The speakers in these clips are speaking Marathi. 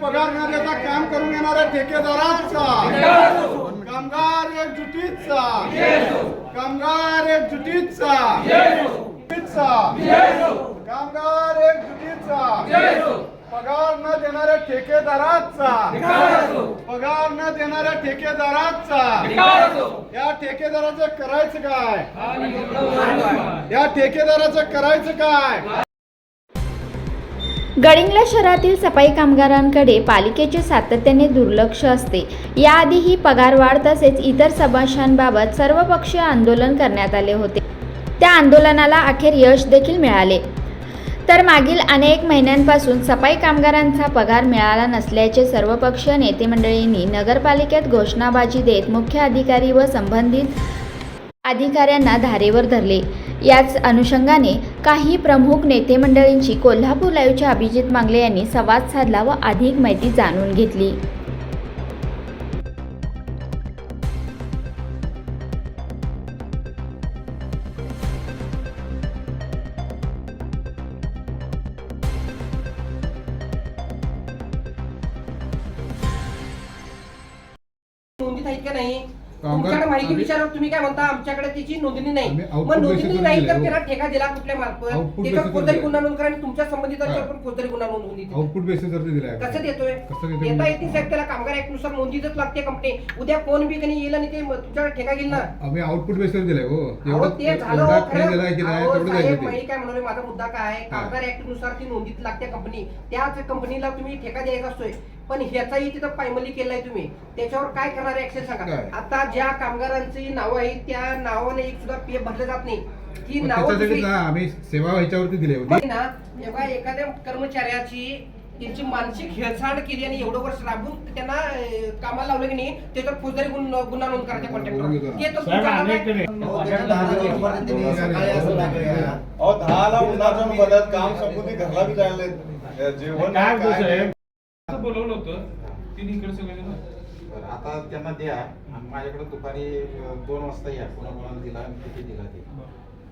पगार न देता काम करून येणाऱ्या ठेकेदारांचा. कामगार एकजुटीचा. कामगार एकजुटीचा. एकजुटीचा. कामगार एकजुटीचा. पगार न देणाऱ्या ठेकेदाराचा. पगार न देणाऱ्या ठेकेदाराचा. या ठेकेदाराचं करायचं काय? या ठेकेदाराचं करायचं काय? गडिंगला शहरातील सफाई कामगारांकडे पालिकेचे सातत्याने दुर्लक्ष असते. याआधीही पगारवाढ तसेच इतर समस्यांबाबत सर्वपक्षीय आंदोलन करण्यात आले होते. त्या आंदोलनाला अखेर यश देखील मिळाले. तर मागील अनेक महिन्यांपासून सफाई कामगारांचा पगार मिळाला नसल्याचे सर्वपक्षीय नेते मंडळींनी नगरपालिकेत घोषणाबाजी देत मुख्य अधिकारी व संबंधित अधिकाऱ्यांना धारेवर धरले. याच अनुषंगाने काही प्रमुख नेते मंडळींची कोल्हापूर लाईव्हच्या अभिजित मांगले यांनी संवाद साधला व अधिक माहिती जाणून घेतली. नाही? तुमच्याकडे माहिती विचारत तुम्ही काय म्हणता आमच्याकडे त्याची नोंदणी नाही मग नोंदणी नाही तर त्याला हो. ठेका दिला कुठल्या मार्फत त्याच्यावर कोणतरी. गुन्हा नोंद करा आणि तुमच्या हा. पण कोणतरी गुन्हा नोंद होऊन देते. आउटपुट बेसिसवरती दिलाय कसं देतोय देता म्हणजे? येत नाही साहेब त्याला कामगार ऍक्टनुसार नोंदीतच लागते कंपनी उद्या कोण बी कधी येईल आणि ते तुमच्याकडे ठेका घेईल ना आम्ही आउटपुट बेसिसवर दिलाय हो ते झालं एवढा खरं. फी दिलाय की नाही अहो, तेवढं साहेब, जायचं मी ते काय म्हणाले माझा मुद्दा काय आहे हा. कामगार ऍक्टनुसार ती नोंदीत लागते कंपनी त्याच कंपनीला तुम्ही ठेका द्यायचा असतोय पण ह्याचाही तिथं पायमली केलाय तुम्ही. त्याच्यावर काय करणार ऍक्शन सांगा. काय? आता ज्या कामगारांची नावं आहेत त्या नावाने एक सुद्धा पीएफ भरलं जात नाही. ती पण नावं त्याच्यासाठी दुसरी- ना आम्ही सेवा ह्याच्यावरती दिली होती. मग ना जेव्हा एखाद्या कर्मचाऱ्याची त्यांची मानसिक हेळसांड केली आणि एवढं वर्ष राबून त्यांना अं, कामाला लावलं की नाही त्याच्यावर फौजदारी गुन्हा गुन्हा नोंद करायचा कॉन्टॅक्ट ते तर तुमच्या. अहो दहाला काम संपून ते घरला बी जायला. जेवण काय काय? बोलवलं होतं. तिने इकडे आता त्यांना द्या. आणि माझ्याकडे दुपारी दोन वाजता या. कोणा कोणाला दिला आणि किती दिला ते.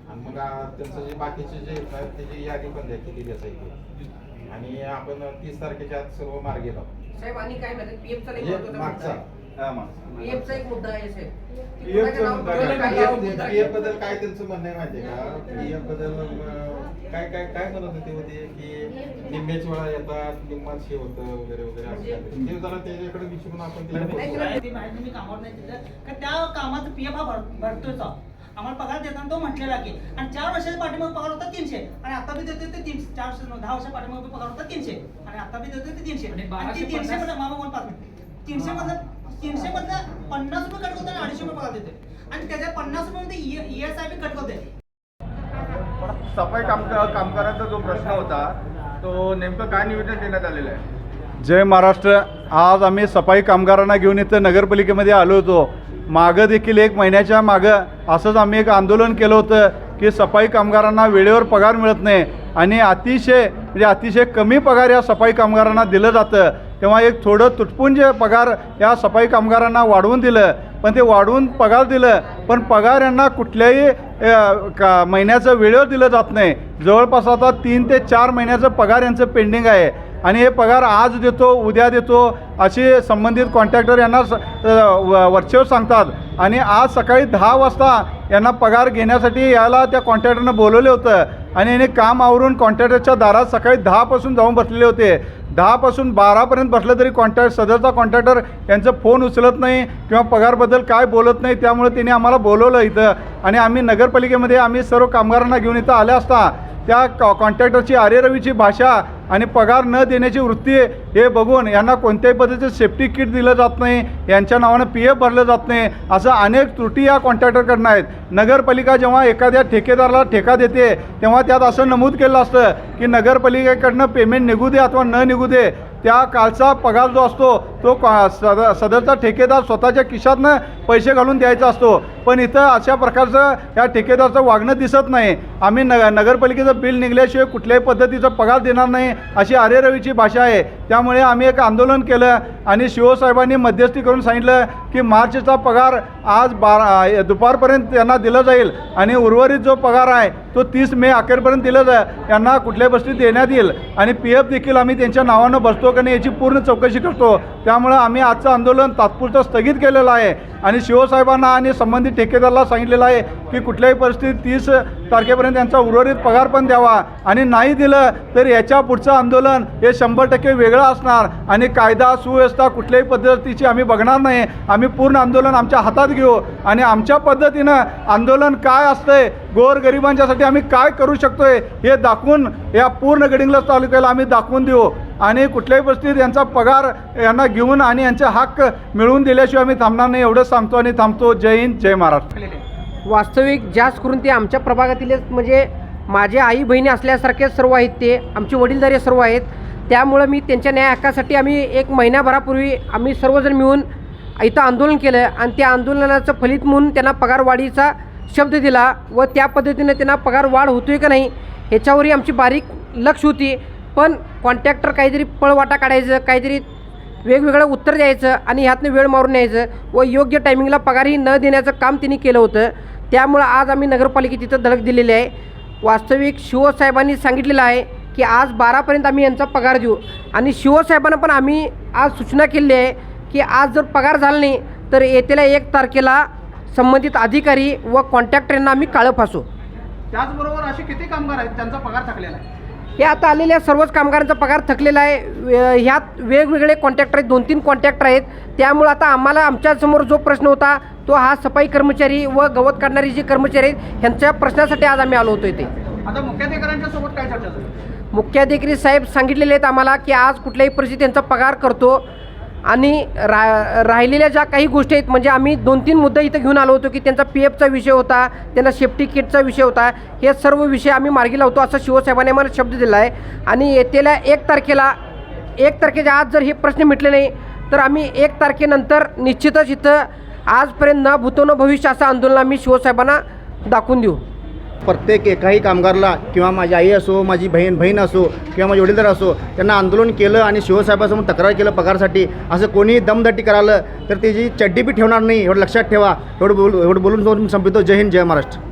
आणि मग आ, त्यांचं जे बाकीचे जे आहेत, त्याची यादी पण द्या किती द्यायचं ते. आणि आपण तीस तारखेच्या आत सर्व मार्गे लावू. साहेब आणि काय म्हणजे महत्त्वाचा मागचा. पीएफचा एक मुद्दा आहे साहेब की PF चा कोणाच्या नावावर मुद्दा कोणाला काय? काय लावून देतात? पीएफबद्दल काय त्यांचं म्हणणं आहे माहितीये का पीएफबद्दल अं, काय काय काय म्हणत होते होते की निम्म्याच वेळा येतात निम्माच हे होतं वगैरे वगैरे असं काहीतरी. ते जरा त्याच्याकडे विचारून आपण त्याला नाही, बोलू. नाही, ती माहिती मी कामावर नाही दिलं का त्या कामाचं पीएफ हा भर भरतोच. आम्हाला पगार देताना तो म्हटलेला की आणि चार वर्षाच्या पाठीमागे पगार होता तीनशे आणि आता बी देतोय ते तीनशे चार वर्ष दहा वर्षाच्या पाठीमागे पगार होता तीनशे आणि आता बी देतोय ते तीनशे आणि ती तीनशे मध्ये मामा कोण पाच मिनिट तीनशे मधलं तीनशे मधलं पन्नास रुपये कट करतोय आणि अडीचशे रुपये पगार देतोय आणि त्याच्या पन्नास रुपये मध्ये ईएसआय बी कट करतोय सफाई काम कामगारांचा जो प्रश्न होता तो नेमकं काय निवेदन देण्यात आलेलं आहे? जय महाराष्ट्र. आज आम्ही सफाई कामगारांना घेऊन इथं नगरपालिकेमध्ये आलो होतो. मागं देखील एक महिन्याच्या मागं असंच आम्ही एक आंदोलन केलं होतं की सफाई कामगारांना वेळेवर पगार मिळत नाही आणि अतिशय म्हणजे अतिशय कमी पगार या सफाई कामगारांना दिलं जातं. तेव्हा एक थोडं तुटपुंज पगार या सफाई कामगारांना वाढवून दिलं. पण ते वाढवून पगार दिलं. पण पगार यांना कुठल्याही का महिन्याचं वेळेवर दिलं जात नाही. जवळपास आता तीन ते चार महिन्याचं पगार यांचं पेंडिंग आहे. आणि हे पगार आज देतो उद्या देतो असे संबंधित कॉन्ट्रॅक्टर यांना स- व- वरचेवर सांगतात. आणि आज सकाळी दहा वाजता यांना पगार घेण्यासाठी याला त्या कॉन्ट्रॅक्टरनं बोलवलं होतं. आणि याने काम आवरून कॉन्ट्रॅक्टरच्या दारात सकाळी दहापासून जाऊन बसलेले होते. दहापासून बारापर्यंत बसलं तरी कॉन्ट्रॅक्ट सदरचा कॉन्ट्रॅक्टर यांचं फोन उचलत नाही किंवा पगारबद्दल काय बोलत नाही त्यामुळे त्यांनी आम्हाला बोलवलं इथं. आणि आम्ही नगरपालिकेमध्ये आम्ही सर्व कामगारांना घेऊन इथं आल्या असता त्या कॉ कॉन्ट्रॅक्टरची आरेरवीची भाषा आणि पगार न देण्याची वृत्ती हे बघून यांना कोणत्याही पद्धतीचं सेफ्टी किट दिलं जात नाही यांच्या नावानं पी एफ भरलं जात नाही असं अनेक त्रुटी या कॉन्ट्रॅक्टरकडनं आहेत. नगरपालिका जेव्हा एखाद्या ठेकेदाराला ठेका देते तेव्हा त्यात असं नमूद केलं असतं की नगरपालिकेकडनं पेमेंट निघू दे अथवा न निघू दे त्या कालचा पगार जो असतो तो का- सद सदरचा ठेकेदार स्वतःच्या खिशातनं पैसे घालून द्यायचा असतो. पण इथं अशा प्रकारचं या ठेकेदारचं वागणं दिसत नाही. आम्ही न नगरपालिकेचं बिल निघल्याशिवाय कुठल्याही पद्धतीचा पगार देणार नाही अशी आरेरवीची भाषा आहे. त्यामुळे आम्ही एक आंदोलन केलं आणि शिवसाहेबांनी मध्यस्थी करून सांगितलं की मार्चचा पगार आज बारा दुपारपर्यंत त्यांना दिला जाईल आणि उर्वरित जो पगार आहे तो तीस मे अखेरपर्यंत दिला जाईल यांना कुठल्याही गोष्टी देण्यात येईल. आणि पी एफ देखील आम्ही त्यांच्या नावानं बसतो का नाही याची पूर्ण चौकशी करतो. त्यामुळं आम्ही आजचं आंदोलन तात्पुरतं स्थगित केलेलं आहे. आणि शिवसाहेबांना आणि संबंधित ठेकेदाराला सांगितलेलं आहे की कुठल्याही परिस्थितीत तीस तारखेपर्यंत त्यांचा उर्वरित पगार पण द्यावा. आणि नाही दिलं तर याच्या पुढचं आंदोलन हे शंभर टक्के वेगळं असणार. आणि कायदा सुव्यवस्था कुठल्याही पद्धतीची आम्ही बघणार नाही. आम्ही पूर्ण आंदोलन आमच्या हातात घेऊ. आणि आमच्या पद्धतीनं आंदोलन काय असतंय गोरगरिबांच्यासाठी आम्ही काय करू शकतोय हे दाखवून या पूर्ण गडिंगला तालुक्याला आम्ही दाखवून देऊ. आणि कुठल्याही परिस्थितीत यांचा पगार यांना घेऊन आणि यांचे हक्क मिळवून दिल्याशिवाय आम्ही थांबणार नाही. एवढंच सांगतो आणि थांबतो. जय हिंद जय महाराष्ट्र. वास्तविक जास्त करून ते आमच्या प्रभागातीलच म्हणजे माझे आई बहिणी असल्यासारखेच सर्व आहेत ते आमचे वडीलधारे सर्व आहेत. त्यामुळं मी त्यांच्या न्याय हक्कासाठी आम्ही एक महिन्याभरापूर्वी आम्ही सर्वजण मिळून इथं आंदोलन केलं आणि त्या आंदोलनाचं फलित म्हणून त्यांना पगारवाढीचा शब्द दिला व त्या पद्धतीनं त्यांना पगार वाढ होतोय का नाही ह्याच्यावरही आमची बारीक लक्ष होती. पण कॉन्ट्रॅक्टर काहीतरी पळवाटा काढायचं काहीतरी वेगवेगळं उत्तर द्यायचं आणि ह्यातनं वेळ मारून न्यायचं व योग्य टायमिंगला पगारही न देण्याचं काम त्यांनी केलं होतं. त्यामुळं आज आम्ही नगरपालिकेची तिथं धडक दिलेली आहे. वास्तविक शिवसाहेबांनी सांगितलेलं आहे की आज बारापर्यंत आम्ही यांचा पगार देऊ. आणि शिवसाहेबांना पण आम्ही आज सूचना केली आहे की आज जर पगार झाला नाही तर येत्याला एक तारखेला संबंधित अधिकारी व कॉन्ट्रॅक्टरांना आम्ही काळं फासू. त्याचबरोबर असे किती कामगार आहेत त्यांचा पगार थकलेला आहे? हे आता आलेल्या सर्वच कामगारांचा पगार थकलेला आहे. ह्यात वेगवेगळे कॉन्ट्रॅक्टर आहेत दोन तीन कॉन्ट्रॅक्टर आहेत. त्यामुळे आता आम्हाला आमच्यासमोर जो प्रश्न होता तो हा सफाई कर्मचारी व गवत काढणारी जी कर्मचारी आहेत ह्यांच्या प्रश्नासाठी आज आम्ही आलो होतो इथे. आता मुख्याधिकाऱ्यांच्या सोबत काय चर्चा मुख्याधिकारी साहेब सांगितलेले आहेत आम्हाला की आज कुठल्याही परिस्थितीत त्यांचा पगार करतो. आणि रा राहिलेल्या ज्या काही गोष्टी आहेत म्हणजे आम्ही दोन तीन मुद्दे इथं घेऊन आलो होतो की त्यांचा पी एफचा विषय होता त्यांना सेफ्टी किटचा विषय होता हे सर्व विषय आम्ही मार्गी लावतो असं शिवसाहेबांनी मला शब्द दिला आहे आणि येतेल्या एक तारखेला एक तारखेच्या आज जर हे प्रश्न मिटले नाही तर आम्ही एक तारखेनंतर निश्चितच इथं आजपर्यंत न भूतो न भविष्य असं आंदोलन आम्ही शिवसाहेबांना दाखवून देऊ. प्रत्येक एकाही कामगारला किंवा माझी आई असो माझी बहीण बहीण असो किंवा माझे वडीलदार असो त्यांना आंदोलन केलं आणि शिवसाहेबासमोर तक्रार केलं पगारसाठी असं कोणीही दमदाटी करालं तर त्याची चड्डी बी ठेवणार नाही एवढं लक्षात ठेवा. एवढं बोल एवढं बोलून संपितो. जय हिंद जय महाराष्ट्र.